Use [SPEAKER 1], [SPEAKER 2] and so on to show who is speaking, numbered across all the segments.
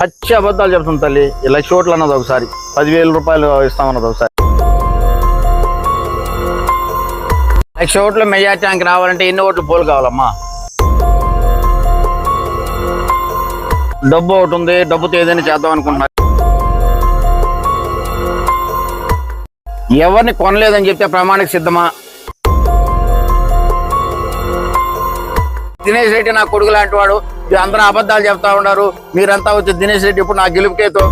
[SPEAKER 1] పచ్చి అబద్ధాలు చెప్తుంది తల్లి. ఇలా చోట్ల అన్నది ఒకసారి. పదివేల రూపాయలు ఇస్తామన్నది ఒకసారి. లక్ష ఓట్లు మెజార్టీ రావాలంటే ఎన్ని ఓట్లు పోలు కావాలమ్మా? డబ్బు ఒకటి ఉంది డబ్బుతో ఏదైనా చేద్దాం అనుకుంటున్నారు ఎవరిని కొనలేదని చెప్తే ప్రమాణిక సిద్ధమా? దినేష్ రెడ్డి నా కొడుకు లాంటి వాడు అందరూ అబద్ధాలు చెప్తా ఉన్నారు. మీరంతా వచ్చి దినేష్ రెడ్డి ఇప్పుడు నా గెలుపుకేతో.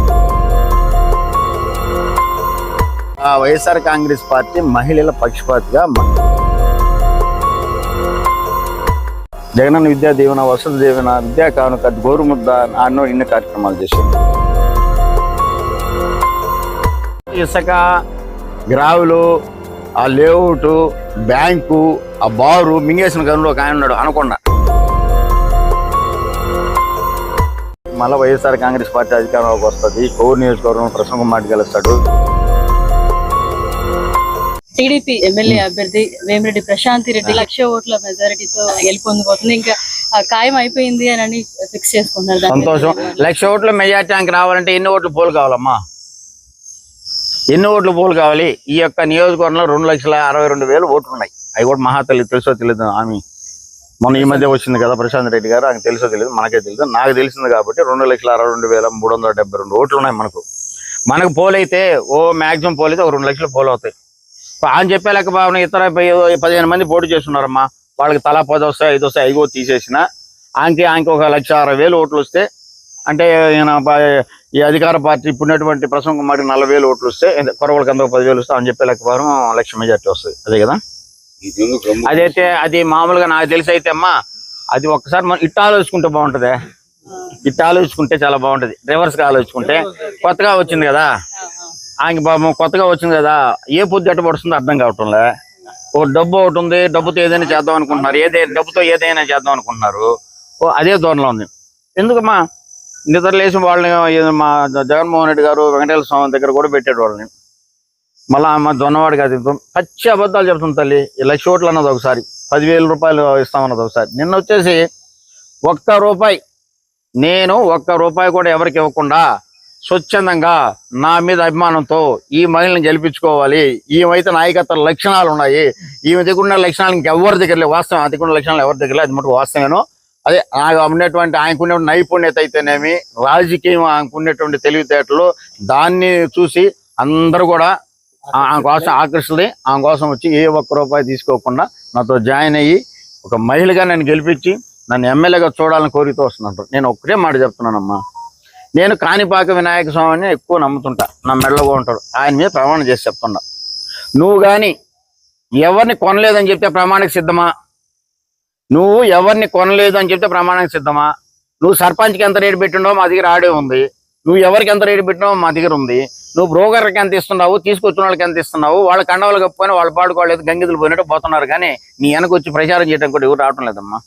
[SPEAKER 1] ఆ వైఎస్ఆర్ కాంగ్రెస్ పార్టీ మహిళల పక్షపాతిగా జగనన్న విద్యా దీవెన వసతి దీవెన విద్యా కానుక గోరుముద్ద అన్నో ఇన్ని కార్యక్రమాలు చేశారు. ఇసుక గ్రావులు ఆ లేఅవుట్ బ్యాంకు ఆ బారు మింగేసిన గనులు ఒక ఆయన ఉన్నాడు అనకుండా. మళ్ళీ వైఎస్ఆర్ కాంగ్రెస్ పార్టీ అధికారంలోకి వస్తుంది. కోవూరు నియోజకవర్గం ప్రసంగం మాట గెలుస్తాడు.
[SPEAKER 2] టీడీపీ ఎమ్మెల్యే అభ్యర్థి వేమిరెడ్డి ప్రశాంతి రెడ్డి లక్ష ఓట్ల మెజారిటీతో గెలుపొందబోతుంది ఇంకా ఖాయం అయిపోయింది అని ఫిక్స్ చేసుకున్నారు
[SPEAKER 1] సంతోషం. లక్ష ఓట్ల మెజార్టీ రావాలంటే ఎన్ని ఓట్లు పోలు కావాలమ్మా? ఎన్ని ఓట్లు పోలు కావాలి? ఈ యొక్క నియోజకవర్గంలో రెండు లక్షల అరవై రెండు వేలు ఓట్లు ఉన్నాయి. అవి కూడా మహాతల్లి తెలుసో తెలియదు ఆమె. మొన్న ఈ మధ్య వచ్చింది కదా ప్రశాంత్ రెడ్డి గారు ఆయనకు తెలుసో తెలియదు మనకే తెలియదు నాకు తెలిసింది కాబట్టి రెండు లక్షల అరవై రెండు వేల మూడు వందల డెబ్బై రెండు ఓట్లు ఉన్నాయి మనకు. మనకు పోలైతే ఓ మాక్సిమం పోలైతే ఒక రెండు లక్షలు పోలు అవుతాయి. ఆయన చెప్పే లెక్క భావన ఇతర పదిహేను మంది పోటీ చేస్తున్నారమ్మా. వాళ్ళకి తలా పది వస్తాయి ఐదు వస్తాయి ఐగో తీసేసిన ఆయనకి ఆయనకి ఒక లక్ష అరవై వేలు ఓట్లు వస్తే అంటే ఈయన ఈ అధికార పార్టీ ఇప్పుడున్నటువంటి ప్రసంగం కుమార్కి నలభై వేలు ఓట్లు వస్తే కొరవలకి అందరూ పదివేలు వస్తే అని చెప్పే లెక్క భారం లక్ష మెజార్టీ వస్తుంది. అదే కదా? అదైతే అది మామూలుగా నాకు తెలిసి అయితే అమ్మా అది ఒక్కసారి మనం ఇట్ట ఆలోచించుకుంటే బాగుంటది. ఇట్ట ఆలోచించుకుంటే చాలా బాగుంటది. రివర్స్గా ఆలోచించుకుంటే. కొత్తగా వచ్చింది కదా. ఆయనకి పాపం కొత్తగా వచ్చింది కదా. ఏ పొద్దు ఎట్ట పడుతుందో అర్థం కావటంలే. ఓ డబ్బు ఒకటి ఉంది డబ్బుతో ఏదైనా చేద్దాం అనుకుంటున్నారు. ఏదే డబ్బుతో ఏదైనా చేద్దాం అనుకుంటున్నారు. ఓ అదే ధోరణిలో ఉంది. ఎందుకమ్మా? నిద్ర లేచి వాళ్ళని మా జగన్మోహన్ రెడ్డి గారు వెంకటేశ్వర స్వామి దగ్గర కూడా పెట్టాడు వాళ్ళని మళ్ళా మా దొన్నవాడు కాదు. పచ్చి అబద్ధాలు చెప్తుంది తల్లి. లక్ష ఓట్లు అన్నది ఒకసారి. పదివేల రూపాయలు ఇస్తామన్నది ఒకసారి. నిన్న వచ్చేసి ఒక్క రూపాయి. నేను ఒక్క రూపాయి కూడా ఎవరికి ఇవ్వకుండా స్వచ్ఛందంగా నా మీద అభిమానంతో ఈ మహిళని గెలిపించుకోవాలి. ఈమెతే నాయకత్వ లక్షణాలు ఉన్నాయి. ఈమె దగ్గర లక్షణాలు ఇంకెవరి దగ్గర లేవు వాస్తవం. ఆ దగ్గర లక్షణాలు ఎవరి దగ్గర అది మటుకు వాస్తవేను అదే నాకు ఉన్నటువంటి ఆయనకున్న నైపుణ్యత అయితేనేమి రాజకీయం ఆయనకున్నటువంటి తెలివితేటలు దాన్ని చూసి అందరూ కూడా ఆమె కోసం ఆకర్షితులై ఆమె కోసం వచ్చి ఏ ఒక్క రూపాయి తీసుకోకుండా నాతో జాయిన్ అయ్యి ఒక మహిళగా నన్ను గెలిపించి నన్ను ఎమ్మెల్యేగా చూడాలని కోరికతో వస్తున్నట్టు నేను ఒక్కటే మాట చెప్తున్నానమ్మా. నేను కాణిపాక వినాయక స్వామిని ఎక్కువ నమ్ముతుంటా. నా మెడలో ఉంటాడు. ఆయన మీద ప్రమాణం చేసి చెప్తున్నా. నువ్వు కానీ ఎవరిని కొనలేదని చెప్తే ప్రమాణకు సిద్ధమా? నువ్వు ఎవరిని కొనలేదు అని చెప్తే ప్రమాణానికి సిద్ధమా? నువ్వు సర్పంచ్కి ఎంత రేటు పెట్టిండో మా దగ్గర ఆడే ఉంది. నువ్వు ఎవరికి ఎంత రేటు పెట్టినావు మా దగ్గర ఉంది. నువ్వు బ్రోకర్కి ఎంత ఇస్తున్నావు తీసుకొచ్చిన వాళ్ళకి ఎంత ఇస్తున్నావు వాళ్ళ కండవాళ్ళు కప్పుకొని వాళ్ళు పాడుకోలేదు గంగిదులు పోయినట్టు పోతున్నారు కానీ నీ వెనక వచ్చి ప్రచారం చేయడం కూడా ఎవరు రావటం లేదమ్మా.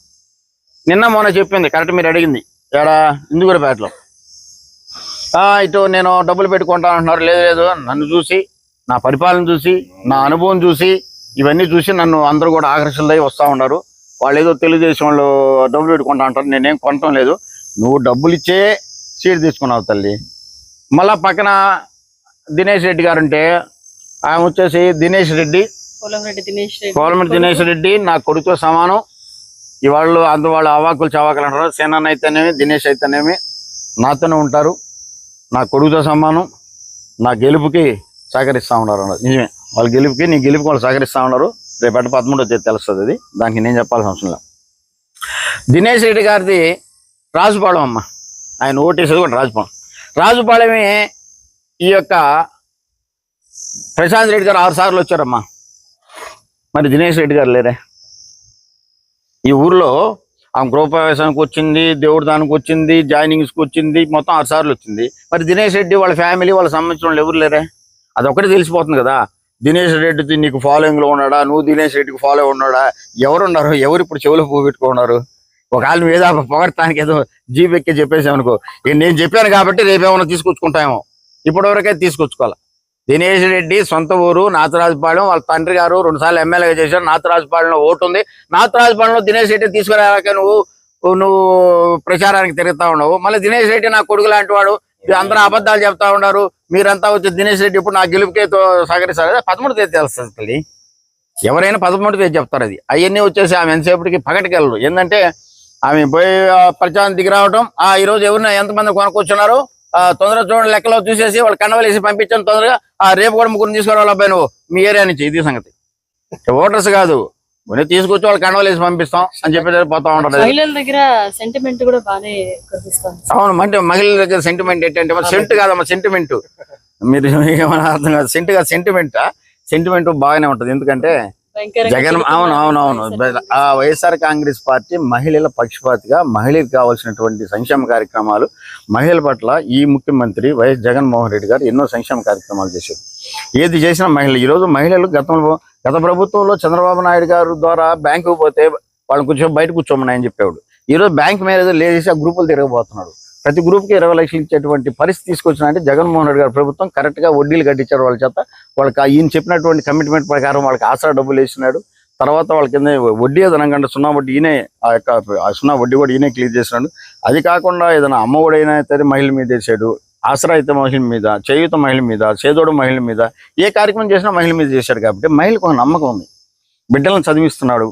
[SPEAKER 1] నిన్న మొన్న చెప్పింది కరెక్ట్ మీరు అడిగింది. ఏడా? ఇందుగురపేటలో పేటలో. ఇటు నేను డబ్బులు పెట్టుకుంటా అంటున్నారు లేదు లేదు నన్ను చూసి నా పరిపాలన చూసి నా అనుభవం చూసి ఇవన్నీ చూసి నన్ను అందరూ కూడా ఆకర్షణలై వస్తూ ఉన్నారు. వాళ్ళు ఏదో తెలుగుదేశం వాళ్ళు డబ్బులు పెట్టుకుంటా అంటారు నేనేం కొనటం లేదు. నువ్వు డబ్బులు ఇచ్చే సీట్ తీసుకున్నావు తల్లి. మళ్ళా పక్కన దినేష్ రెడ్డి గారు ఉంటే ఆయన వచ్చేసి దినేష్ రెడ్డి.
[SPEAKER 2] పోలంరెడ్డి దినేష్ రెడ్డి.
[SPEAKER 1] నా కొడుకుతో సమానం. ఇవాళ్ళు అందు వాళ్ళు అవాకులు చవాకులు అంటారు సేనన్న అయితేనేమి దినేష్ అయితేనేమి నాతోనే ఉంటారు. నా కొడుకుతో సమానం. నా గెలుపుకి సహకరిస్తా ఉన్నారు నిజమే. వాళ్ళ గెలుపుకి నీ గెలుపుకి వాళ్ళు సహకరిస్తా ఉన్నారు. రేపు అంటే పదమూడో తేదీ తెలుస్తుంది అది. దానికి నేను చెప్పాల్సిన అవసరం లేదు. దినేష్ రెడ్డి గారిది రాజుపాళెం అమ్మ. ఆయన ఓటేసేది కూడా రాజుపాలెం. రాజుపాలెమే ఈ యొక్క ప్రశాంత్ రెడ్డి గారు ఆరు సార్లు వచ్చారమ్మా. మరి దినేష్ రెడ్డి గారు లేరే. ఈ ఊర్లో ఆమె గృహప్రవేశానికి వచ్చింది దేవుడి దానికి వచ్చింది జాయినింగ్స్కి వచ్చింది మొత్తం ఆరు సార్లు వచ్చింది. మరి దినేష్ రెడ్డి వాళ్ళ ఫ్యామిలీ వాళ్ళ సంబంధించిన వాళ్ళు ఎవరు లేరే? అదొకటి తెలిసిపోతుంది కదా. దినేష్ రెడ్డి నీకు ఫాలోయింగ్లో ఉన్నాడా? నువ్వు దినేష్ రెడ్డికి ఫాలో ఉన్నాడా? ఎవరున్నారు? ఎవరు ఇప్పుడు చెవులు పువ్వు పెట్టుకున్నారు? ఒకవేళ నువ్వు ఏదో పొగడటానికి ఏదో జీప్ ఎక్కి అనుకో ఇక నేను చెప్పాను కాబట్టి రేపేమన్నా తీసుకొచ్చుకుంటామేమో. ఇప్పటివరకైతే తీసుకొచ్చుకోవాలి. దినేష్ రెడ్డి సొంత ఊరు నాతరాజుపాలెం వాళ్ళ తండ్రి గారు రెండు సార్లు ఎమ్మెల్యేగా చేశారు. నాతరాజుపాలెంలో ఓటు ఉంది. నాతరాజుపాలెంలో దినేష్ రెడ్డి తీసుకురాక నువ్వు నువ్వు ప్రచారానికి తిరుగుతా ఉండవు మళ్ళీ దినేష్ రెడ్డి నా కొడుకు లాంటి వాడు. అందరూ అబద్ధాలు చెప్తా ఉన్నారు. మీరంతా వచ్చి దినేష్ రెడ్డి ఇప్పుడు నా గెలుపుకే సహకరిస్తారు పదమూడు తేదీ తెలుస్తుంది తల్లి. ఎవరైనా పదమూడు తేదీ చెప్తారు అది. అవన్నీ వచ్చేసి ఆమె ఎంతసేపటికి పగటికెళ్ళరు. ఏంటంటే ఆమె పోయి ప్రచారం దిగి రావటం. ఆ ఈ రోజు ఎవరిని ఎంతమంది కొనుక్కొచ్చున్నారు? తొందరగా చూడండి లెక్కలో చూసేసి వాళ్ళు కండవలేసి పంపించాను తొందరగా. ఆ రేపు కూడా ముగ్గురు తీసుకురావాలి అబ్బాయి నువ్వు. మీ ఏరియా నుంచి ఇది సంగతి. ఓటర్స్ కాదు. కొన్ని తీసుకొచ్చి వాళ్ళు కండవలేసి పంపిస్తాం అని చెప్పేసి పోతా ఉంటారు.
[SPEAKER 2] మహిళల దగ్గర సెంటిమెంట్ కూడా బాగానే
[SPEAKER 1] అవును అంటే మహిళల దగ్గర సెంటిమెంట్ ఏంటంటే సెంట్ కాదమ్మా సెంటిమెంట్ మీరు ఏమైనా అర్థం కాదు. సెంట్ కాదు సెంటిమెంట్ సెంటిమెంట్ బాగానే ఉంటది. ఎందుకంటే జగన్. అవును అవును అవును. ఆ వైఎస్ఆర్ కాంగ్రెస్ పార్టీ మహిళల పక్షపాతిగా మహిళలకు కావాల్సినటువంటి సంక్షేమ కార్యక్రమాలు మహిళల పట్ల ఈ ముఖ్యమంత్రి వైఎస్ జగన్మోహన్ రెడ్డి గారు ఎన్నో సంక్షేమ కార్యక్రమాలు చేశారు. ఏది చేసినా మహిళలు ఈ రోజు మహిళలు గతంలో గత ప్రభుత్వంలో చంద్రబాబు నాయుడు గారు ద్వారా బ్యాంకుకు పోతే వాళ్ళని కూర్చో బయట కూర్చోమని చెప్పేవాడు. ఈ రోజు బ్యాంక్ మేనేజర్ లేచేసి ఆ గ్రూపులు తిరగబోతున్నాడు ప్రతి గ్రూప్కి ఇరవై లక్షలు ఇచ్చేటువంటి పరిస్థితి తీసుకొచ్చిన అంటే జగన్మోహన్ రెడ్డి గారి ప్రభుత్వం కరెక్ట్గా వడ్డీలు కట్టించారు వాళ్ళ చేత. వాళ్ళకి ఈయన చెప్పినటువంటి కమిట్మెంట్ ప్రకారం వాళ్ళకి ఆసరా డబ్బులు వేసినాడు. తర్వాత వాళ్ళ కింద వడ్డీ ఏదైనా కంటే సున్నా వడ్డీ ఈయనే ఆ యొక్క సున్నా వడ్డీ కూడా ఈయనే క్లియర్ చేసినాడు. అది కాకుండా ఏదైనా అమ్మ ఒడి అయినా అయితే మహిళల మీద వేసాడు. ఆసరా అయితే మహిళల మీద చేయూత మహిళ మీద చేదోడు మహిళల మీద ఏ కార్యక్రమం చేసినా మహిళ మీద చేశాడు కాబట్టి మహిళకు ఒక నమ్మకం ఉంది. బిడ్డలను చదివిస్తున్నాడు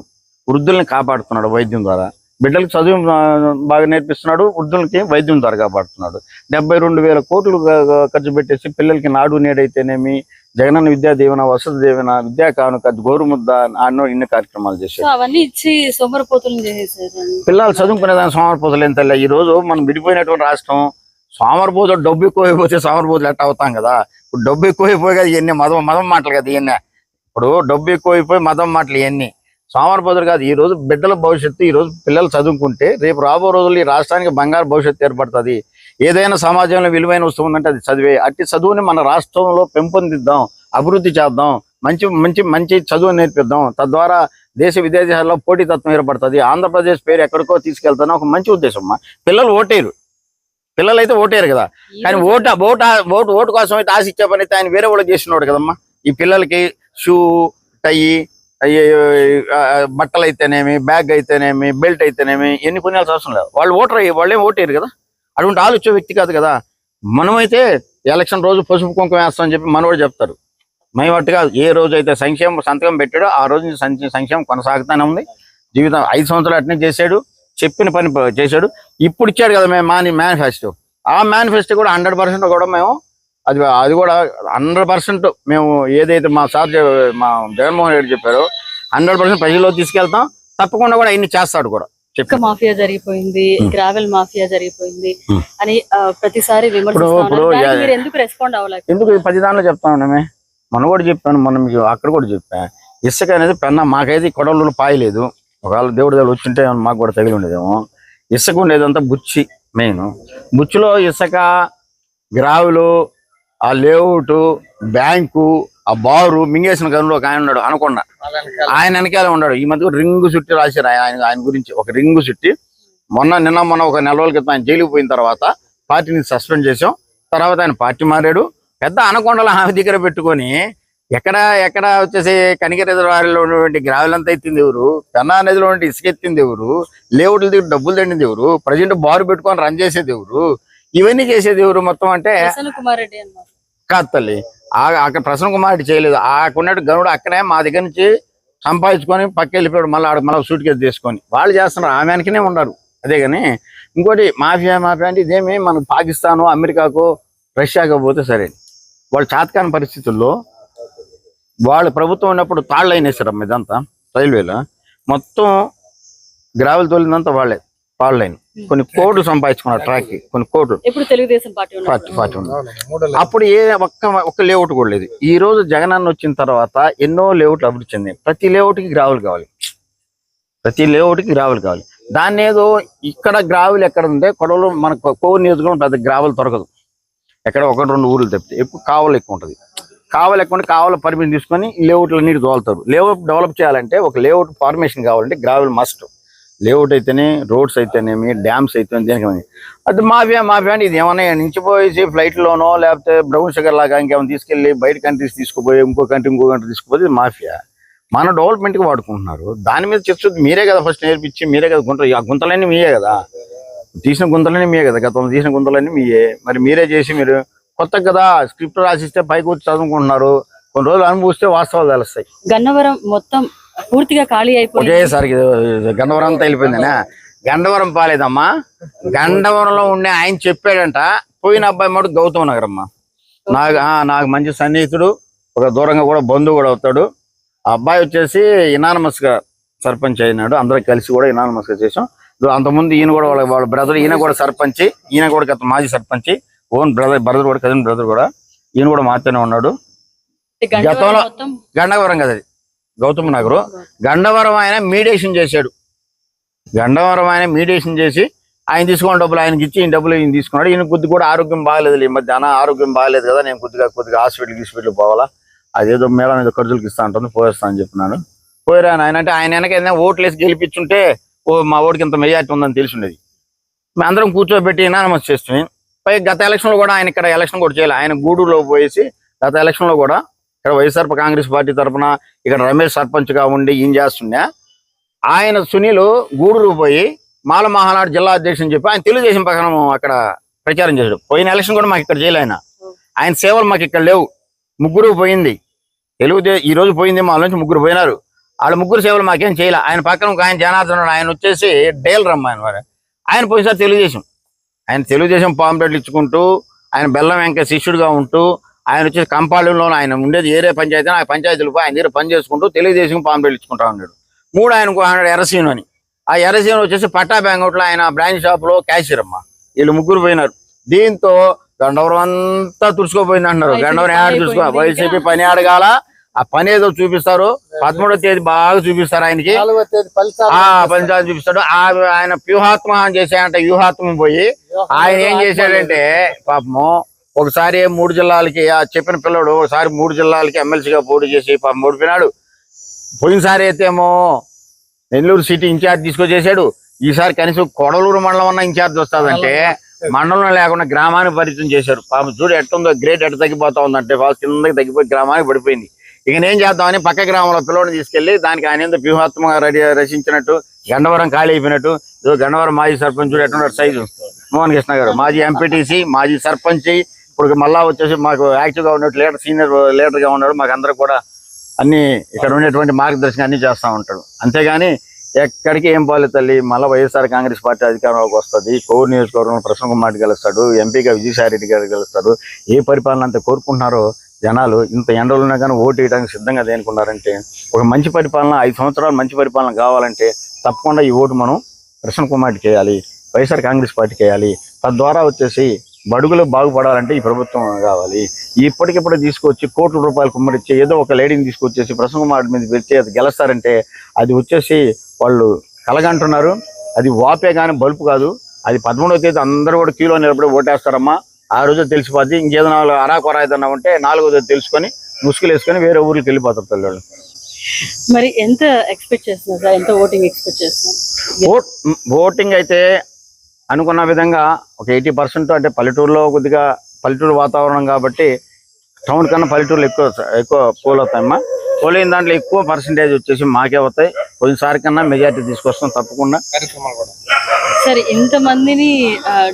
[SPEAKER 1] వృద్ధుల్ని కాపాడుతున్నాడు వైద్యం ద్వారా. బిడ్డలకు చదువు బాగా నేర్పిస్తున్నాడు వృద్ధులకి వైద్యం ద్వారా కాపాడుతున్నాడు డెబ్బై రెండు వేల కోట్లు ఖర్చు పెట్టేసి పిల్లలకి నాడు నేడైతేనేమి జగనన్న విద్యా దీవెన వసతి దీవెన విద్యా కానుక గోరుముద్ద అన్నో ఇన్ని కార్యక్రమాలు
[SPEAKER 2] సో
[SPEAKER 1] చేశాడు
[SPEAKER 2] అవన్నీ ఇచ్చి సోమరపోతులు చేసేసారు
[SPEAKER 1] పిల్లలు చదువుకునేదాన్ని సోమరిపోతులు ఎంత ఈ రోజు మనం విడిపోయినటువంటి రాష్ట్రం సోమరిపోతులు డబ్బు ఎక్కువైపోతే సోమరిపోతులు ఎట్ట అవుతాం కదా? ఇప్పుడు డబ్బు ఎక్కువైపోయి కదా ఇవన్నీ మదం మదం మాటలు కదా ఇవన్నీ ఇప్పుడు డబ్బు ఎక్కువైపోయి మదం మాటలు ఇవన్నీ సోమరిపోతులు కాదు ఈ రోజు బిడ్డల భవిష్యత్తు ఈ రోజు పిల్లలు చదువుకుంటే రేపు రాబో రోజులు ఈ రాష్ట్రానికి బంగారు భవిష్యత్తు ఏర్పడుతుంది. ఏదైనా సమాజంలో విలువైన వస్తువు ఉందంటే అది చదివే. అట్టి చదువుని మన రాష్ట్రంలో పెంపొందిద్దాం అభివృద్ధి చేద్దాం మంచి మంచి మంచి చదువు నేర్పిద్దాం. తద్వారా దేశ విదేశాల్లో పోటీతత్వం ఏర్పడుతుంది. ఆంధ్రప్రదేశ్ పేరు ఎక్కడికో తీసుకెళ్తాను ఒక మంచి ఉద్దేశం. అమ్మా పిల్లలు ఓటేరు. పిల్లలు అయితే ఓటేరు కదా. కానీ ఓటు ఓటు ఓటు ఓటు కోసం అయితే ఆశ ఇచ్చే పని అయితే ఆయన వేరే వాళ్ళు చేసినోడు కదమ్మా. ఈ పిల్లలకి షూ టై బట్టలు అయితేనేమి బ్యాగ్ అయితేనేమి బెల్ట్ అయితేనేమి ఎన్ని కొనాల్సిన అవసరం లేదు. వాళ్ళు ఓటర్ అయ్యి వాళ్ళేం ఓటేరు కదా. అటువంటి ఆలోచన వ్యక్తి కాదు కదా. మనమైతే ఎలక్షన్ రోజు పసుపు కుంకుమ వేస్తామని చెప్పి మనవాడు చెప్తారు. మేము అట్టు కాదు ఏ రోజు అయితే సంక్షేమం సంతకం పెట్టాడో ఆ రోజు సంక్షేమం కొనసాగుతానే ఉంది. జీవితం ఐదు సంవత్సరాలు అట్నే చేశాడు చెప్పిన పని చేశాడు. ఇప్పుడు ఇచ్చాడు కదా మేము మాని మేనిఫెస్టో. ఆ మేనిఫెస్టో కూడా హండ్రెడ్ పర్సెంట్ కూడా మేము అది అది కూడా హండ్రెడ్ పర్సెంట్ మేము ఏదైతే మా సార్ మా జగన్మోహన్ రెడ్డి చెప్పారో హండ్రెడ్ పర్సెంట్ ప్రజల్లో తీసుకెళ్తాం. తప్పకుండా కూడా ఇన్ని చేస్తాడు కూడా. చెప్పి
[SPEAKER 2] ఇసుక మాఫియా జరిగిపోయింది గ్రావెల్ మాఫియా జరిగిపోయింది. అని ప్రతిసారి ఎందుకు రెస్పాండ్ అవ్వలేదు
[SPEAKER 1] ఎందుకు ఈ పది దానిలో చెప్తాను మనం కూడా చెప్పాను మనం మీకు అక్కడ కూడా చెప్పా. ఇసుక అనేది పెన్న మాకైతే కొడవలు పాయలేదు ఒకవేళ దేవుడి దగ్గర వచ్చింటే మాకు కూడా తగిలి ఉండేదేమో. ఇసుక ఉండేదంతా బుచ్చి మెయిన్. బుచ్చిలో ఇసుక గ్రావులు ఆ లేఅవుట్ బ్యాంకు ఆ బారు మింగేసిన గనులు ఒక ఆయన ఉన్నాడు అనకుండా ఆయన వెనకాల ఉన్నాడు. ఈ మధ్య రింగ్ చుట్టి రాశారు ఆయన ఆయన- గురించి. ఒక రింగ్ చుట్టి మొన్న నిన్న మొన్న ఒక నెల రోజుల క్రితం ఆయన జైలుకి పోయిన తర్వాత పార్టీని సస్పెండ్ చేసాం తర్వాత ఆయన పార్టీ మారాడు. పెద్ద అనకొండల ఆమె దగ్గర పెట్టుకొని ఎక్కడ ఎక్కడ వచ్చేసి కనిక రిజర్వాయర్లో ఉన్నటువంటి గ్రావెల్ అంతా ఎత్తింది ఎవరు? పెన్నా నదిలో ఉంటే ఇసుక ఎత్తింది ఎవరు? లేవుట్ల దగ్గర డబ్బులు తండింది ఎవరు? ప్రజెంట్ బారు పెట్టుకొని రన్ చేసేది ఎవరు? ఇవన్నీ చేసేది ఎవరు మొత్తం అంటే
[SPEAKER 2] కుమార్ రెడ్డి
[SPEAKER 1] కాదు తల్లి. అక్కడ ప్రసన్న కుమారుడు చేయలేదు. ఆ గనుడు అక్కడే మా దగ్గర నుంచి సంపాదించుకొని పక్క వెళ్ళిపోయాడు మళ్ళీ ఆడ మళ్ళీ సూట్ కేసు తీసుకొని. వాళ్ళు చేస్తున్నారు. ఆమె వెనకనే ఉన్నారు. అదే కానీ ఇంకోటి మాఫియా మాఫియా అంటే ఇదేమి? మనకు పాకిస్తాను అమెరికాకు రష్యాకు పోతే సరే. వాళ్ళు చాతకాని పరిస్థితుల్లో వాళ్ళు ప్రభుత్వం ఉన్నప్పుడు తాళ్ళు లైన్ అమ్మ ఇదంతా. రైల్వేలో. మొత్తం గ్రావెల్ తోలిందంతా వాళ్ళే. తాళ్ళు లైన్ కొన్ని కోట్లు సంపాదించుకున్నారు ట్రాక్కి కొన్ని కోట్లు.
[SPEAKER 2] ఎప్పుడు తెలుగుదేశం పార్టీ
[SPEAKER 1] పార్టీ
[SPEAKER 2] ఉన్నారు
[SPEAKER 1] పార్టీ ఉంది అప్పుడు ఏ ఒక్క ఒక్క లేఅవుట్ కూడా లేదు. ఈ రోజు జగనన్న వచ్చిన తర్వాత ఎన్నో లేఅవుట్లు అభివృద్ధి చెందాయి ప్రతి లేఅవుట్కి గ్రావులు కావాలి. ప్రతి లేఅవుట్కి గ్రావులు కావాలి. దాన్ని ఏదో ఇక్కడ గ్రావులు ఎక్కడ ఉంటే కొడవలు మన కోవూరు నియోజకవర్గం పెద్ద గ్రావులు దొరకదు. ఎక్కడ ఒకటి రెండు ఊర్లు తప్పితే ఎక్కువ కావలు ఎక్కువ ఉంటుంది. కావలు ఎక్కువ ఉంటే కావల పర్మిషన్ తీసుకొని లేఅవుట్లు అన్నిటి తోలుతారు. లేఅవుట్ డెవలప్ చేయాలంటే ఒక లేఅవుట్ ఫార్మేషన్ కావాలంటే గ్రావెల్ మస్ట్ లేఅవుట్ అయితేనే రోడ్స్ అయితేనేమి డ్యామ్స్ అయితే దేనికి అది మాఫియా మాఫియా అంటే ఇది ఏమన్నా నించిపోయేసి ఫ్లైట్ లోనో లేకపోతే బ్రౌన్ షుగర్ లాగా ఇంకేమైనా తీసుకెళ్ళి బయట కంట్రీస్ తీసుకుపోయి ఇంకో కంట్రీ ఇంకో కంట్రీ తీసుకుపోతే మాఫియా. మన డెవలప్మెంట్కి వాడుకుంటున్నారు. దాని మీద చర్చ మీరే కదా ఫస్ట్ నేర్పించి మీరే కదా గుంట ఆ గుంతలన్నీ మీయే కదా. తీసిన గుంతలన్నీ మీయే కదా గతంలో తీసిన గుంతలన్నీ మీయే. మరి మీరే చేసి మీరు కొత్త కదా స్క్రిప్ట్ రాసిస్తే పైకి వచ్చి చదువుకుంటున్నారు. కొన్ని రోజులు అనుభవిస్తే వాస్తవాలు తెలుస్తాయి.
[SPEAKER 2] గన్నవరం మొత్తం పూర్తిగా ఖాళీ అయిపోయింది
[SPEAKER 1] ఒకేసారి గండవరం అంతా వెళ్ళిపోయిందనే? గండవరం పాలేదమ్మా. గండవరంలో ఉండే ఆయన చెప్పాడంట పోయిన అబ్బాయి మటు గౌతమ్ నగర్ అమ్మా నాకు నాకు మంచి సన్నిహితుడు ఒక దూరంగా కూడా బంధువు కూడా అవుతాడు. ఆ అబ్బాయి వచ్చేసి ఇనానమస్గా సర్పంచ్ అయినాడు. అందరం కలిసి కూడా ఇనానమస్గా చేసాం. అంతకుముందు ఈయన కూడా వాళ్ళ వాళ్ళ బ్రదర్ ఈయన కూడా సర్పంచ్ ఈయన కూడా గత మాజీ సర్పంచ్ ఓన్ బ్రదర్ బ్రదర్ కూడా కజిన్ బ్రదర్ కూడా. ఈయన కూడా మాతోనే ఉన్నాడు. గతంలో- గండవరం కదా గౌతమ్ నగరు. గండవరం ఆయన మీడియేషన్ చేశాడు. గండవరం ఆయన మీడియేషన్ చేసి ఆయన తీసుకున్న డబ్బులు ఆయనకి ఇచ్చి ఈయన డబ్బులు ఈయన తీసుకున్నాడు. ఈయన కొద్ది కూడా ఆరోగ్యం బాగాలేదు ఈ మధ్య. అన్న ఆరోగ్యం బాగాలేదు కదా నేను కొద్దిగా కొద్దిగా హాస్పిటల్ హాస్పిటల్ పోవాలా? అదేదో మేడం ఏదో ఖర్చులకు ఇస్తా ఉంటుంది పోయేస్తా అని చెప్పినాను పోయిరా ఆయన అంటే ఆయన వెనక ఏదైనా ఓట్లేసి గెలిపించుంటే ఓ మా ఓడికి ఇంత మెజార్టీ ఉందని తెలిసి ఉండేది మేము అందరం కూర్చోబెట్టి ఇనానమస్ చేస్తున్నాయి పై గత ఎలక్షన్లో కూడా ఆయన ఇక్కడ ఎలక్షన్ కూడా చేయాలి. ఆయన గూడూరులో పోయేసి గత ఎలక్షన్లో కూడా ఇక్కడ వైఎస్ఆర్ కాంగ్రెస్ పార్టీ తరఫున ఇక్కడ రమేష్ సర్పంచ్గా ఉండి ఏం చేస్తుండే? ఆయన సునీలు గూడూరు పోయి మాల మహానాడు జిల్లా అధ్యక్షుని చెప్పి ఆయన తెలుగుదేశం పక్కన అక్కడ ప్రచారం చేశాడు. పోయిన ఎలక్షన్ కూడా మాకు ఇక్కడ చేయలే ఆయన. ఆయన సేవలు మాకు ఇక్కడ లేవు. ముగ్గురు పోయింది. తెలుగుదే ఈ రోజు పోయింది మా నుంచి ముగ్గురు పోయినారు. వాళ్ళ ముగ్గురు సేవలు మాకేం చేయలే. ఆయన పక్కన ఆయన జనార్దన్ ఆయన వచ్చేసి డేల్ రమ్మ ఆయన వారు. ఆయన పోయినసారి తెలుగుదేశం. ఆయన తెలుగుదేశం పాంప్లెట్లు ఇచ్చుకుంటూ ఆయన బెల్లం వెంక శిష్యుడిగా ఉంటూ ఆయన వచ్చేసి కంపాళంలో ఆయన ఉండేది ఏరే పంచాయతీ ఆ పంచాయతీలు పోయి ఆయన దగ్గర పని చేసుకుంటూ తెలుగుదేశం పాంప్లెట్లు ఇచ్చుకుంటా ఉన్నాడు. మూడు ఆయన ఇంకో ఆయన ఎర్రసీను అని ఆ ఎర్రసీను వచ్చేసి పట్టా బ్యాంక్లో ఆయన బ్రాంచ్ షాప్లో క్యాషియర్ అమ్మ. వీళ్ళు ముగ్గురు పోయినారు. దీంతో గండవరం అంతా తుడుచుకోపోయింది అంటున్నారు.
[SPEAKER 2] వైసీపీ
[SPEAKER 1] గండవరం
[SPEAKER 2] పని
[SPEAKER 1] ఏడు చూసుకో వైసీపీ పని అడగాల ఆ పని ఏదో చూపిస్తారు. పదమూడో తేదీ బాగా చూపిస్తారు ఆయనకి.
[SPEAKER 3] ఫలితాలు
[SPEAKER 1] ఆ పంచాయతీ చూపిస్తాడు. ఆ ఆయన వ్యూహాత్మ చేశాడంట వ్యూహాత్మ పోయి ఆయన ఏం చేశాడంటే పాపము ఒకసారి మూడు జిల్లాలకి ఆ చెప్పిన పిల్లడు ఒకసారి మూడు జిల్లాలకి ఎమ్మెల్సీగా పోటీ చేసి పాపం ఓడిపోయినాడు. పోయినసారి అయితే ఏమో నెల్లూరు సిటీ ఇన్ఛార్జ్ తీసుకొచ్చేసాడు. ఈసారి కనీసం కొడలూరు మండలం అన్న ఇన్ఛార్జ్ వస్తుందంటే మండలం. లేకుండా గ్రామానికి పరిచయం చేశారు. పాపం చూడు ఎట్టుందో గ్రేట్ ఎట్ట తగ్గిపోతా ఉందంటే పాపం కిందకి తగ్గిపోయి గ్రామానికి పడిపోయింది. ఇక నేను చేద్దామని పక్క గ్రామంలో పిల్లడిని తీసుకెళ్ళి దానికి ఆయన ఏందో వ్యూహాత్మకంగా రెడీ రచించినట్టు గండవరం ఖాళీ అయిపోయినట్టు ఇదో గండవరం మాజీ సర్పంచ్ చూడు ఎట్టున్నాడు సైజు. మోహన్ కృష్ణ గారు మాజీ ఎంపీటీసీ మాజీ సర్పంచ్ ఇప్పుడు మళ్ళా వచ్చేసి మాకు యాక్టివ్గా ఉన్నట్టు లీడర్ సీనియర్ లీడర్గా ఉన్నాడు. మాకు అందరూ కూడా అన్ని ఇక్కడ ఉండేటువంటి మార్గదర్శనం అన్ని చేస్తూ ఉంటాడు. అంతేగాని ఎక్కడికి ఏం పోలేదు తల్లి? మళ్ళీ వైఎస్ఆర్ కాంగ్రెస్ పార్టీ అధికారంలోకి వస్తుంది. కోవూరు నియోజకవర్గంలో ప్రసన్న కుమార్ గెలుస్తాడు. ఎంపీగా విజయసాయి రెడ్డి గారు గెలుస్తాడు ఏ పరిపాలన అంత కోరుకుంటున్నారో జనాలు ఇంత ఎండలు ఉన్నా కానీ ఓటు వేయడానికి సిద్ధంగా దేనుకున్నారంటే ఒక మంచి పరిపాలన ఐదు సంవత్సరాలు మంచి పరిపాలన కావాలంటే తప్పకుండా ఈ ఓటు మనం ప్రసన్న కుమార్ వేయాలి వైఎస్ఆర్ కాంగ్రెస్ పార్టీకి వేయాలి. తద్వారా వచ్చేసి బడుగులు బాగుపడాలంటే ఈ ప్రభుత్వం కావాలి. ఇప్పటికిప్పుడు తీసుకొచ్చి కోట్ల రూపాయలు కుమ్మరిచ్చి ఏదో ఒక లేడీని తీసుకొచ్చేసి కుమార్ రెడ్డి మీద పెట్టి అది గెలుస్తారంటే అది వచ్చేసి వాళ్ళు కలగంటున్నారు. అది వాపే కానీ బల్బు కాదు. అది పదమూడవ తేదీ అందరూ కూడా క్యూలో నిలబడి ఓటేస్తారమ్మా. ఆ రోజు తెలిసిపోద్ది. ఇంకేదైనా అరాకొర ఏదన్నా ఉంటే నాలుగో తేదీ తెలుసుకొని ముసుగులు వేసుకొని వేరే ఊరికి వెళ్ళిపోతారు పిల్లలు
[SPEAKER 2] మరి ఎంత ఎక్స్పెక్ట్ చేస్తున్నారు సార్? ఎంత ఓటింగ్ ఎక్స్పెక్ట్ చేస్తున్నారు?
[SPEAKER 1] ఓట్ ఓటింగ్ అయితే అనుకున్న విధంగా ఒక ఎయిటీ పర్సెంట్ అంటే పల్లెటూరులో కొద్దిగా పల్లెటూరు వాతావరణం కాబట్టి టౌన్ కన్నా పల్లెటూరులో ఎక్కువ ఎక్కువ పూలు అవుతాయమ్మా పోల్ అయిన దాంట్లో ఎక్కువ పర్సెంటేజ్ వచ్చేసి మాకే అవుతాయి పోయినసారి కన్నా మెజార్టీ తీసుకొస్తాం తప్పకుండా.
[SPEAKER 2] సార్ ఇంత మందిని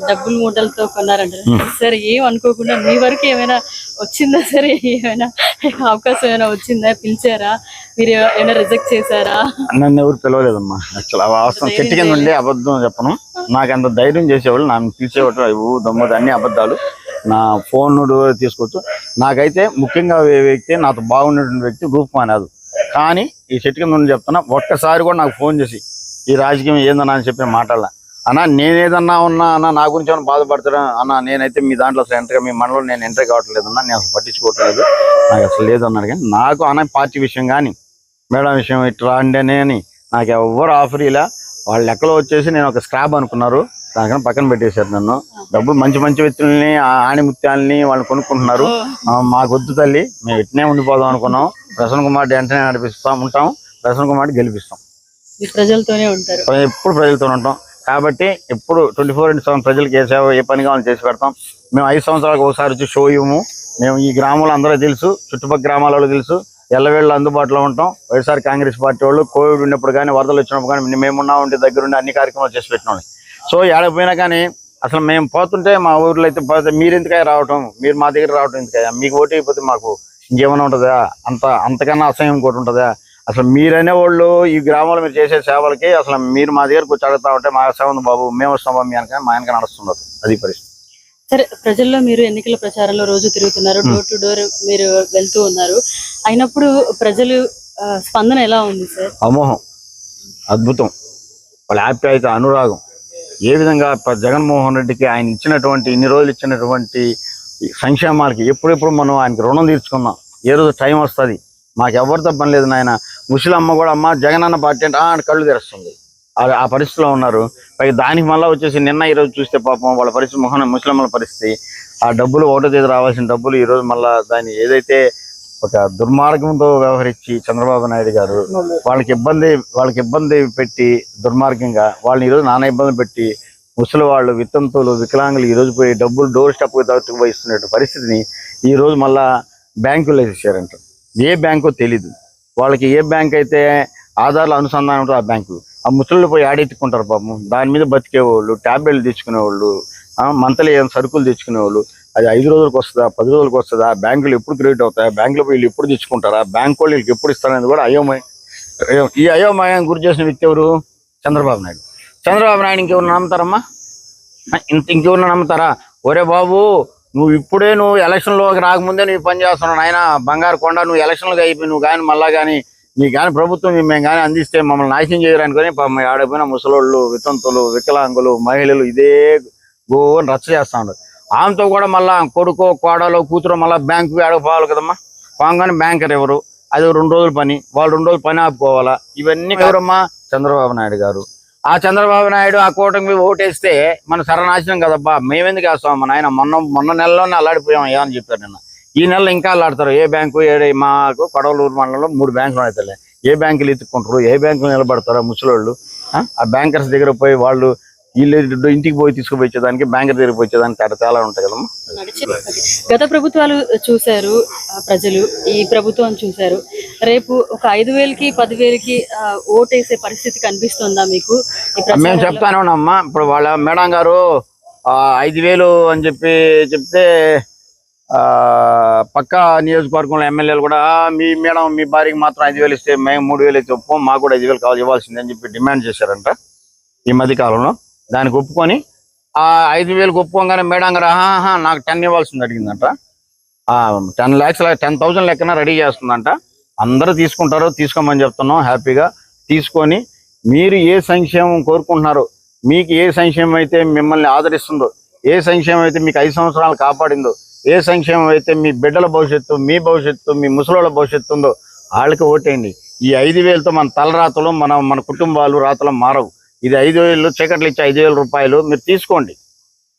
[SPEAKER 2] డబ్బులు మూటలతో కొన్నారంటారు. సార్ ఏం అనుకోకుండా మీ వరకు ఏమైనా వచ్చిందా సరే? ఏమైనా అవకాశం ఏమైనా వచ్చిందా? పిలిచారా? మీరు ఏమైనా రిజెక్ట్ చేశారా?
[SPEAKER 1] నన్ను ఎవరు పిలవలేదమ్మా. యాక్చువల్ వాస్తవం చెట్టు కింద ఉండే అబద్ధం చెప్పను. నాకు అంత ధైర్యం చేసేవాళ్ళు నన్ను పిలిచేవాళ్ళు అవి దమ్మది అన్ని అబద్ధాలు. నా ఫోన్ తీసుకోవచ్చు. నాకైతే ముఖ్యంగా వ్యక్తి నాతో బాగున్నటువంటి వ్యక్తి రూపమానాదు కానీ ఈ చెట్టు కింద నుండి చెప్తున్నా ఒక్కసారి కూడా నాకు ఫోన్ చేసి ఈ రాజకీయం ఏందన్నా? అని చెప్పిన మాటల అన్నా నేనేదన్నా ఉన్నా అన్న నా గురించి ఏమైనా బాధపడతారా? అన్న నేనైతే మీ దాంట్లో అసలు ఎంటర్ మీ మనలో నేను ఎంటర్ కావట్లేదన్నా నేను అసలు పట్టించుకోవట్లేదు. నాకు అసలు లేదు అన్నాడు కానీ నాకు అన్న పార్టీ విషయం కానీ మేడం విషయం ఇట్లా అండి అని నాకు ఎవ్వరు ఆఫర్ ఇలా వాళ్ళ లెక్కలో వచ్చేసి నేను ఒక స్క్రాబ్ అనుకున్నారు. దానికన్నా పక్కన పెట్టేశారు నన్ను. డబ్బులు మంచి మంచి వ్యక్తుల్ని ఆ ఆణిముత్యాలని వాళ్ళు కొనుక్కుంటున్నారు. ఆ, మాకు వద్దు తల్లి మేము ఇట్నే ఉండిపోదాం అనుకున్నాం. ప్రసన్న కుమార్ వెంటనే నడిపిస్తాం ఉంటాం. ప్రసన్న కుమార్ గెలిపిస్తాం.
[SPEAKER 2] ప్రజలతోనే ఉంటారు.
[SPEAKER 1] ఎప్పుడు ప్రజలతో ఉంటాం. కాబట్టి ఎప్పుడు ట్వంటీ ఫోర్ ఇంటూ సెవెన్ ప్రజలకు ఏ సేవ ఏ పని కావాలని చేసి పెడతాం. మేము ఐదు సంవత్సరాలకు ఒకసారి వచ్చి షో ఇవ్వము. మేము ఈ గ్రామంలో అందరూ తెలుసు చుట్టుపక్కల గ్రామాలలో తెలుసు. ఎల్లవేళ్ళు అందుబాటులో ఉంటాం. వైఎస్ఆర్ కాంగ్రెస్ పార్టీ వాళ్ళు కోవిడ్ ఉన్నప్పుడు కానీ వరదలు వచ్చినప్పుడు కానీ మేమున్నా ఉంటే దగ్గర ఉండి అన్ని కార్యక్రమాలు చేసి పెట్టినాం సో ఏడకపోయినా కానీ అసలు మేము పోతుంటే మా ఊర్లో అయితే పోతే మీరు ఎందుకయ్యా రావటం? మీరు మా దగ్గర రావటం ఎందుకయ్యా? మీకు ఓటు అయిపోతే మాకు ఇంకేమైనా ఉంటుందా? అంత అంతకన్నా అసహ్యం ఇంకోటి ఉంటుందా? అసలు మీరనే వాళ్ళు ఈ గ్రామంలో మీరు చేసే సేవలకి అసలు మీరు మా దగ్గరకు వచ్చి అడుగుతా ఉంటే మా సేవ ఉంది బాబు మేము వస్తాం బాబు మీ వెనక మా వెనక నడుస్తున్నారు. అది పరిస్థితి.
[SPEAKER 2] సరే ప్రజల్లో మీరు ఎన్నికల ప్రచారంలో రోజు తిరుగుతున్నారు డోర్ టు డోర్ మీరు వెళ్తూ ఉన్నారు. అయినప్పుడు ప్రజలు స్పందన ఎలా ఉంది సార్?
[SPEAKER 1] అమోహం అద్భుతం. వాళ్ళ ఆప్యాయత అనురాగం. ఏ విధంగా జగన్మోహన్ రెడ్డికి ఆయన ఇచ్చినటువంటి ఇన్ని రోజులు ఇచ్చినటువంటి సంక్షేమాలకి ఎప్పుడెప్పుడు మనం ఆయనకి రుణం తీర్చుకుందాం. ఏ రోజు టైం వస్తుంది. మాకు ఎవరితో పని లేదు నాయన. ముసలమ్మ కూడా అమ్మ జగన్ అన్న పార్టీ అంటే ఆయన కళ్ళు తెరుస్తుంది. ఆ- ఆ పరిస్థితిలో ఉన్నారు. పైగా దానికి మళ్ళీ వచ్చేసి నిన్న ఈ రోజు చూస్తే పాపం వాళ్ళ పరిస్థితి మొహన ముసలమ్మల పరిస్థితి. ఆ డబ్బులు ఒకటో తేదీ రావాల్సిన డబ్బులు ఈ రోజు దాన్ని ఏదైతే ఒక దుర్మార్గంతో వ్యవహరించి చంద్రబాబు నాయుడు గారు వాళ్ళకి ఇబ్బంది వాళ్ళకి ఇబ్బంది పెట్టి దుర్మార్గంగా వాళ్ళని ఈరోజు నానా ఇబ్బంది పెట్టి ముసలి వాళ్ళు వితంతువులు వికలాంగులు ఈ రోజు పోయి డబ్బులు డోర్ స్టెప్ దౌత్కు ఇస్తున్న పరిస్థితిని ఈ రోజు మళ్ళా బ్యాంకులో వేసేసారంట. ఏ బ్యాంకో తెలీదు. వాళ్ళకి ఏ బ్యాంక్ అయితే ఆధార్ల అనుసంధానం ఉంటుందో ఆ బ్యాంకు. ఆ ముసళ్ళు పోయి ఆడెత్తుకుంటారు పాపం. దాని మీద బతికేవాళ్ళు ట్యాబ్లెట్లు తెచ్చుకునేవాళ్ళు మంత్లీ ఏం సరుకులు తెచ్చుకునేవాళ్ళు. అది ఐదు రోజులకు వస్తుందా పది రోజులకు వస్తుందా బ్యాంకులు ఎప్పుడు క్రెడిట్ అవుతాయా బ్యాంకులో వీళ్ళు ఎప్పుడు తెచ్చుకుంటారా బ్యాంక్ వాళ్ళు వీళ్ళకి ఎప్పుడు ఇస్తారనేది కూడా అయోమయం అయో- ఈ అయోమయం గురి చేసిన వ్యక్తి ఎవరు? చంద్రబాబు నాయుడు. చంద్రబాబు నాయుడు ఇంకెవరు నమ్ముతారమ్మా? ఇంత ఇంకెవరు నమ్ముతారా? ఒరే బాబు నువ్వు ఇప్పుడే నువ్వు ఎలక్షన్లోకి రాకముందే నువ్వు పని చేస్తున్నావు నాయన బంగారు కొండ నువ్వు ఎలక్షన్లకు అయిపోయి నువ్వు కానీ మళ్ళా కానీ నీ కానీ ప్రభుత్వం మేము కానీ అందిస్తే మమ్మల్ని నాశనం చేయడానికి ఆడపోయిన ముసలోళ్ళు వితంతులు వికలాంగులు మహిళలు ఇదే గోని రచ్చ చేస్తా ఉండదు ఆమెతో కూడా మళ్ళా కొడుకో కోడలో కూతురు మళ్ళీ బ్యాంకు అడగపోవాలి కదమ్మా. పోగానే బ్యాంకర్ ఎవరు? అది రెండు రోజుల పని. వాళ్ళు రెండు రోజులు పని ఆపుకోవాలా? ఇవన్నీ ఎవరమ్మా? చంద్రబాబు నాయుడు గారు. ఆ చంద్రబాబు నాయుడు ఆ కూటమి ఓటేస్తే మన సర్వనాశనం కదబ్బా. మేమెందుకు వేస్తాం మన ఆయన మొన్న మొన్న నెలలోనే అల్లాడిపోయాం అయ్యా అని చెప్పారు నిన్న. ఈ నెలలో ఇంకా అల్లాడతారు. ఏ బ్యాంకు ఏ మాకు కొడవలూరు మండలంలో మూడు బ్యాంకులు అయితే ఏ బ్యాంకులు ఎత్తుకుంటారు ఏ బ్యాంకులు నిలబడతారు? ముసలోళ్ళు ఆ? ఆ బ్యాంకర్స్ దగ్గర పోయి వాళ్ళు వీళ్ళు ఇంటికి పోయి తీసుకుపోయేదానికి బ్యాంకర్ దగ్గర పోయేదానికి తేడా తేడా ఉంటాయి కదమ్మా.
[SPEAKER 2] గత ప్రభుత్వాలు చూశారు ప్రజలు ఈ ప్రభుత్వం చూశారు. రేపు ఒక ఐదు వేలకి పదివేలకి ఓటేసే పరిస్థితి కనిపిస్తుందా మీకు?
[SPEAKER 1] మేము? చెప్తానే ఉన్నామ్మా ఇప్పుడు వాళ్ళ మేడం గారు ఐదు వేలు అని చెప్పి చెప్తే పక్క నియోజకవర్గంలో ఎమ్మెల్యేలు కూడా "ఆ, మీ మేడం మీ భార్యకి మాత్రం ఐదు వేలు ఇస్తే మేము మూడు వేలు ఇస్తే ఒప్పుకోం మాకు కూడా ఐదు వేలు కావాలి ఇవ్వాల్సిందే అని చెప్పి డిమాండ్ చేశారంట ఈ మధ్య కాలంలో. దానికి ఒప్పుకొని ఆ ఐదు వేలకు ఒప్పుకోగానే మేడం గారు "ఆహా, నాకు టెన్ ఇవ్వాల్సింది అడిగిందంట. టెన్ ల్యాక్స్ టెన్ థౌసండ్ లెక్కన రెడీ చేస్తుందంట. అందరూ తీసుకుంటారు తీసుకోమని చెప్తున్నాం హ్యాపీగా తీసుకొని మీరు ఏ సంక్షేమం కోరుకుంటున్నారో మీకు ఏ సంక్షేమం అయితే మిమ్మల్ని ఆదరిస్తుందో ఏ సంక్షేమం అయితే మీకు ఐదు సంవత్సరాలు కాపాడిందో ఏ సంక్షేమం అయితే మీ బిడ్డల భవిష్యత్తు మీ భవిష్యత్తు మీ ముసలోళ్ళ భవిష్యత్తు ఉందో వాళ్ళకి ఓటేయండి. ఈ ఐదు వేలతో మన తలరాతలు మన మన కుటుంబాలు రాతలు మారవు. ఇది ఐదు వేలు చీకట్లు ఇచ్చి ఐదు వేల రూపాయలు మీరు తీసుకోండి.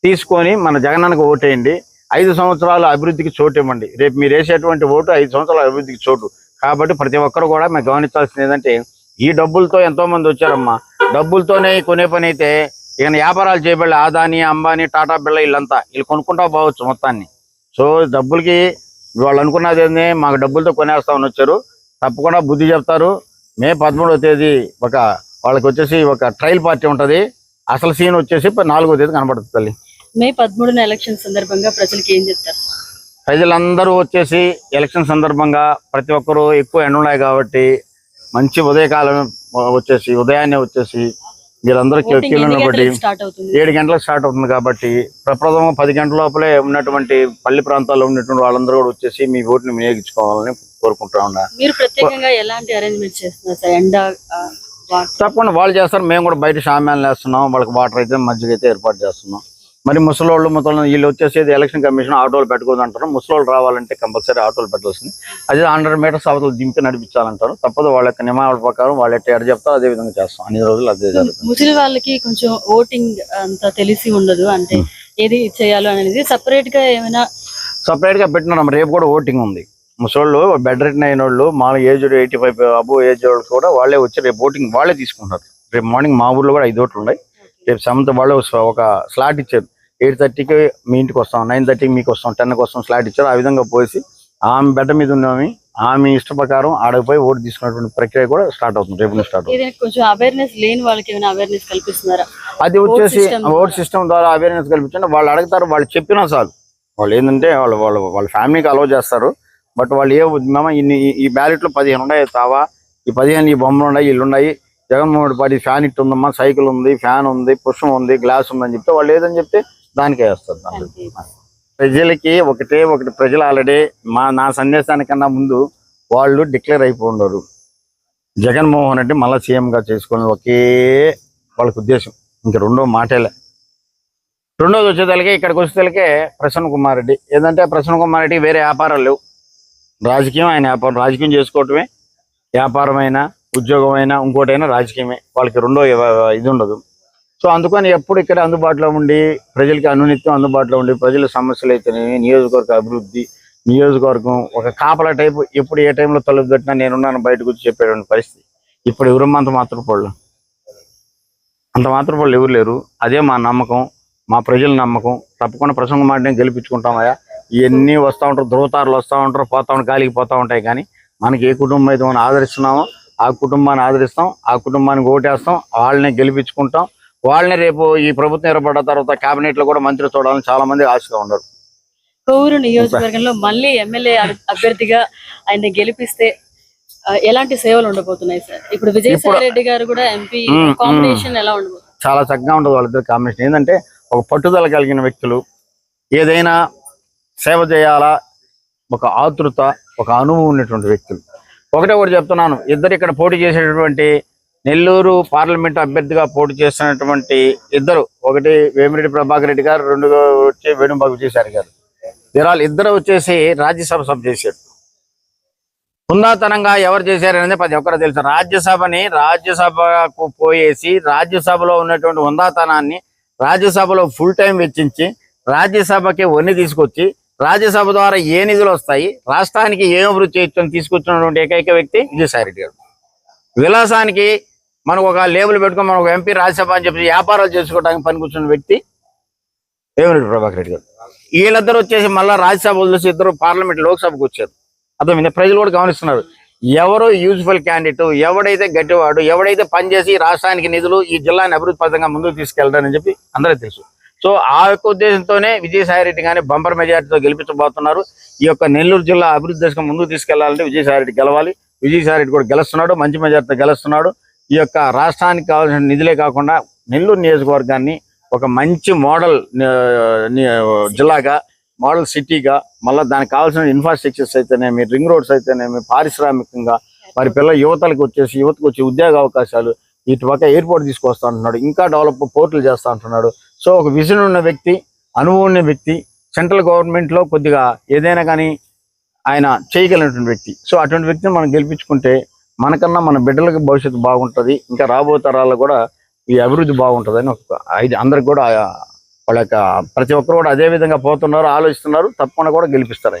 [SPEAKER 1] తీసుకొని మన జగనన్నకు ఓటేయండి. ఐదు సంవత్సరాల అభివృద్ధికి చోటు ఇవ్వండి. రేపు మీరు వేసేటువంటి ఓటు ఐదు సంవత్సరాలు అభివృద్ధికి చోటు. కాబట్టి ప్రతి ఒక్కరు కూడా మేము గమనించాల్సింది ఏంటంటే ఈ డబ్బులతో ఎంతో మంది వచ్చారమ్మా. డబ్బులతోనే కొనే పని అయితే ఇక వ్యాపారాలు చేయబడి ఆదాని అంబానీ టాటా బిళ్ళ వీళ్ళంతా వీళ్ళు కొనుక్కుంటా పోవచ్చు మొత్తాన్ని. సో డబ్బులకి వాళ్ళు అనుకున్నది ఏంది? మాకు డబ్బులతో కొనేస్తామని వచ్చారు. తప్పకుండా బుద్ధి చెప్తారు. మే పదమూడవ తేదీ ఒక వాళ్ళకి వచ్చేసి ఒక ట్రయల్ పార్టీ ఉంటది. అసలు సీన్ వచ్చేసి నాలుగో తేదీ కనబడుతుంది తల్లి.
[SPEAKER 2] మే పదమూడున ఎలక్షన్ సందర్భంగా ప్రజలకు ఏం చెప్తారు?
[SPEAKER 1] ప్రజలందరూ వచ్చేసి ఎలక్షన్ సందర్భంగా ప్రతి ఒక్కరూ ఎక్కువ ఎండ ఉన్నాయి కాబట్టి మంచి ఉదయకాలం వచ్చేసి ఉదయాన్నే వచ్చేసి మీరందరూ
[SPEAKER 2] స్టార్ట్ అవుతుంది?
[SPEAKER 1] ఏడు గంటలకు స్టార్ట్ అవుతుంది కాబట్టి ప్రప్రథమం పది గంటల లోపలే ఉన్నటువంటి పల్లి ప్రాంతాల్లో ఉన్నటువంటి వాళ్ళందరూ కూడా వచ్చేసి మీ ఓటుని వినియోగించుకోవాలని కోరుకుంటా ఉన్నా.
[SPEAKER 2] మీరు ప్రత్యేకంగా ఎలాంటి అరేంజ్మెంట్ చేస్తున్నారు సార్? ఎండ
[SPEAKER 1] తప్పకుండా వాళ్ళు చేస్తారు. మేము కూడా బయట షామ్యాన్లు వేస్తున్నాం. వాళ్ళకి వాటర్ అయితే మజ్జిగ అయితే ఏర్పాటు చేస్తున్నాం. మరి ముసలోళ్ళు ముసలి వీళ్ళు వచ్చేసి ఎలక్షన్ కమిషన్ ఆటోలు పెట్టుకోదు అంటారు. ముసలోళ్ళు రావాలంటే కంపల్సరీ ఆటోలు పెట్టాల్సింది. అదే హండ్రెడ్ మీటర్స్ అవతల దింపి నడిపించాలంటారు. తప్పదు వాళ్ళ యొక్క నియమాల ప్రకారం వాళ్ళు ఎట్లా ఎడ చెప్తారో అదే విధంగా చేస్తాం. అన్ని రోజులు అదే జరుగుతుంది.
[SPEAKER 2] ముసలి వాళ్ళకి కొంచెం ఓటింగ్ అంత తెలిసి ఉండదు. అంటే ఏది చేయాలో అనేది సపరేట్గా ఏమైనా
[SPEAKER 1] సపరేట్గా పెట్టినాం. రేపు కూడా ఓటింగ్ ఉంది. ముసోళ్ళు బెడ్ రిటర్న్ అయిన వాళ్ళు మా age eighty five above age వాళ్ళు కూడా వాళ్ళే వచ్చి రేపు ఓటింగ్ వాళ్ళే తీసుకుంటారు. రేపు మార్నింగ్ మా ఊర్లో కూడా ఐదు ఓట్లు ఉన్నాయి. రేపు సెవెంత్ వాళ్ళు ఒక స్లాట్ ఇచ్చారు. ఎయిట్ థర్టీకి మీ ఇంటికి వస్తాం నైన్ థర్టీకి మీకు వస్తాం టెన్కి వస్తాం స్లాట్ ఇచ్చారు. ఆ విధంగా పోసి ఆమె బెడ్ మీద ఉన్నవి ఆమె ఇష్ట ప్రకారం ఆడకు పోయి ఓటు తీసుకున్నటువంటి ప్రక్రియ కూడా స్టార్ట్ అవుతుంది రేపు స్టార్ట్ అవుతుంది.
[SPEAKER 2] ఏదైనా కొంచెం అవేర్నెస్ లేని వాళ్ళకి ఏమైనా అవేర్నెస్ కల్పిస్తున్నారా?
[SPEAKER 1] అది వచ్చేసి ఓట్ సిస్టమ్ ద్వారా అవేర్నెస్ కల్పించండి. వాళ్ళు అడుగుతారు వాళ్ళు చెప్పినా చాలు. వాళ్ళు ఏంటంటే వాళ్ళు వాళ్ళు వాళ్ళ ఫ్యామిలీకి అలౌ చేస్తారు. బట్ వాళ్ళు ఏ మేము ఇన్ని ఈ- బ్యాలెట్లో పదిహేను ఉన్నాయి తావా? ఈ పదిహేను ఈ బొమ్మలు ఉన్నాయి ఇల్లు ఉన్నాయి జగన్మోహన్ రెడ్డి పార్టీ ఫ్యాన్ ఇట్ ఉందమ్మా సైకిల్ ఉంది ఫ్యాన్ ఉంది పుష్పం ఉంది గ్లాస్ ఉందని చెప్తే వాళ్ళు ఏదని చెప్తే దానికే వేస్తారు. ప్రజలకి ఒకటే ఒకటి ప్రజలు ఆల్రెడీ మా నా సందేశానికన్నా ముందు వాళ్ళు డిక్లేర్ అయిపోయినారు జగన్మోహన్ రెడ్డి మళ్ళీ సీఎంగా చేసుకుని ఒకే వాళ్ళకి ఉద్దేశం. ఇంక రెండో మాటలే. రెండోది వచ్చేదానికి ఇక్కడికి వచ్చేదానికే ప్రసన్న కుమార్ రెడ్డి. ఏంటంటే ప్రసన్న కుమార్ రెడ్డి వేరే వ్యాపారాలు లేవు. రాజకీయం ఆయన వ్యాపారం రాజకీయం చేసుకోవటమే. వ్యాపారమైనా ఉద్యోగమైనా ఇంకోటైనా రాజకీయమే. వాళ్ళకి రెండో ఇది ఉండదు. సో అందుకని ఎప్పుడు ఇక్కడ అందుబాటులో ఉండి ప్రజలకి అనునిత్యం అందుబాటులో ఉండి ప్రజల సమస్యలు అయితేనేమి నియోజకవర్గ అభివృద్ధి నియోజకవర్గం ఒక కాపల టైపు ఎప్పుడు ఏ టైంలో తలుపు పెట్టినా నేనున్నాను బయటకు వచ్చి చెప్పేటువంటి పరిస్థితి. ఇప్పుడు ఎవరమ్మ అంత మాత్రం పళ్ళు అంత మాత్రం పళ్ళు ఎవరు లేరు. అదే మా నమ్మకం మా ప్రజల నమ్మకం. తప్పకుండా ప్రసంగం మాటనే గెలిపించుకుంటామయ్యా. ఇవన్నీ వస్తూ ఉంటారు ధృవతారులు వస్తూ ఉంటారు పోతా ఉంటారు గాలికి పోతా ఉంటాయి. కానీ మనకి ఏ కుటుంబం అయితే మనం ఆదరిస్తున్నామో ఆ కుటుంబాన్ని ఆదరిస్తాం ఆ కుటుంబానికి ఓటేస్తాం వాళ్ళని గెలిపించుకుంటాం. వాళ్ళని రేపు ఈ ప్రభుత్వం ఏర్పడ్డ తర్వాత కేబినెట్లో కూడా మంత్రి చూడాలని చాలా మంది ఆశగా ఉన్నారు.
[SPEAKER 2] కోవూరు నియోజకవర్గంలో మళ్ళీ ఎమ్మెల్యే అభ్యర్థిగా ఆయన గెలిపిస్తే ఎలాంటి సేవలు ఉండబోతున్నాయి సార్? ఇప్పుడు విజయసాయి రెడ్డి గారు కూడా ఎంపీ కాంబినేషన్ ఎలా ఉండబోతుంది?
[SPEAKER 1] చాలా చక్కగా ఉంటుంది వాళ్ళిద్దరు కాంబినేషన్. ఏంటంటే ఒక పట్టుదల కలిగిన వ్యక్తులు ఏదైనా సేవ చేయాలా? ఒక ఆతృత ఒక అనుభవం ఉన్నటువంటి వ్యక్తులు. ఒకటే ఒకటి చెప్తున్నాను. ఇద్దరు ఇక్కడ పోటీ చేసేటటువంటి నెల్లూరు పార్లమెంట్ అభ్యర్థిగా పోటీ చేస్తున్నటువంటి ఇద్దరు. ఒకటి వేమిరెడ్డి ప్రభాకర్ రెడ్డి గారు రెండు వచ్చి వేణుబాబు చేశారు గారు. వీరాలు ఇద్దరు వచ్చేసి రాజ్యసభ సభ చేశారు. హుందాతనంగా ఎవరు చేశారనేది ప్రతి ఒక్కరు తెలుసు. రాజ్యసభని రాజ్యసభకు పోయేసి రాజ్యసభలో ఉన్నటువంటి హుందాతనాన్ని రాజ్యసభలో ఫుల్ టైం వెచ్చించి రాజ్యసభకి వన్ని తీసుకొచ్చి రాజ్యసభ ద్వారా ఏ నిధులు వస్తాయి? రాష్ట్రానికి ఏ అభివృద్ధి చేయొచ్చని తీసుకొచ్చినటువంటి ఏకైక వ్యక్తి విజయసాయిరెడ్డి గారు. విలాసానికి మనకు ఒక లేబుల్ పెట్టుకొని మనకు ఎంపీ రాజ్యసభ అని చెప్పి వ్యాపారాలు చేసుకోవడానికి పనికొచ్చిన వ్యక్తి వేమిరెడ్డి ప్రభాకర్ రెడ్డి గారు. వీళ్ళిద్దరు వచ్చేసి మళ్ళీ రాజ్యసభ వదిలేసి ఇద్దరు పార్లమెంట్ లోక్సభకు వచ్చారు. అర్థమైంది? ప్రజలు కూడా గమనిస్తున్నారు. ఎవరు యూజ్ఫుల్ క్యాండిడేట్ ఎవడైతే గట్టివాడు ఎవడైతే పనిచేసి రాష్ట్రానికి నిధులు ఈ జిల్లాని అభివృద్ధి పథకంగా ముందుకు తీసుకెళ్తారని చెప్పి అందరూ తెలుసు. సో ఆ యొక్క ఉద్దేశంతోనే విజయసాయి రెడ్డి కానీ బంపర్ మెజార్టీతో గెలిపించబోతున్నారు. ఈ యొక్క నెల్లూరు జిల్లా అభివృద్ధి దశకు ముందుకు తీసుకెళ్ళాలంటే విజయసాయి రెడ్డి గెలవాలి. విజయసాయి రెడ్డి కూడా గెలుస్తున్నాడు మంచి మెజార్టీతో గెలుస్తున్నాడు. ఈ యొక్క రాష్ట్రానికి కావాల్సిన నిధులే కాకుండా నెల్లూరు నియోజకవర్గాన్ని ఒక మంచి మోడల్ జిల్లాగా మోడల్ సిటీగా మళ్ళీ దానికి కావాల్సిన ఇన్ఫ్రాస్ట్రక్చర్స్ అయితేనేమి రింగ్ రోడ్స్ అయితేనేమి పారిశ్రామికంగా మరి పిల్ల యువతలకు వచ్చేసి యువతకు వచ్చే ఉద్యోగ అవకాశాలు ఇటు పక్క ఎయిర్పోర్ట్ తీసుకొస్తా అంటున్నాడు. ఇంకా డెవలప్ పోర్టులు చేస్తా అంటున్నాడు. సో ఒక విజన్ ఉన్న వ్యక్తి అనుభవం ఉన్న వ్యక్తి సెంట్రల్ గవర్నమెంట్లో కొద్దిగా ఏదైనా కానీ ఆయన చేయగలిగినటువంటి వ్యక్తి. సో అటువంటి వ్యక్తిని మనం గెలిపించుకుంటే మనకన్నా మన బిడ్డలకు భవిష్యత్తు బాగుంటది ఇంకా రాబో తరాల్లో కూడా ఈ అభివృద్ధి బాగుంటది అని ఒక ఐదు అందరికి కూడా వాళ్ళ యొక్క ప్రతి ఒక్కరు కూడా అదే విధంగా పోతున్నారు ఆలోచిస్తున్నారు తప్పకుండా కూడా గెలిపిస్తారు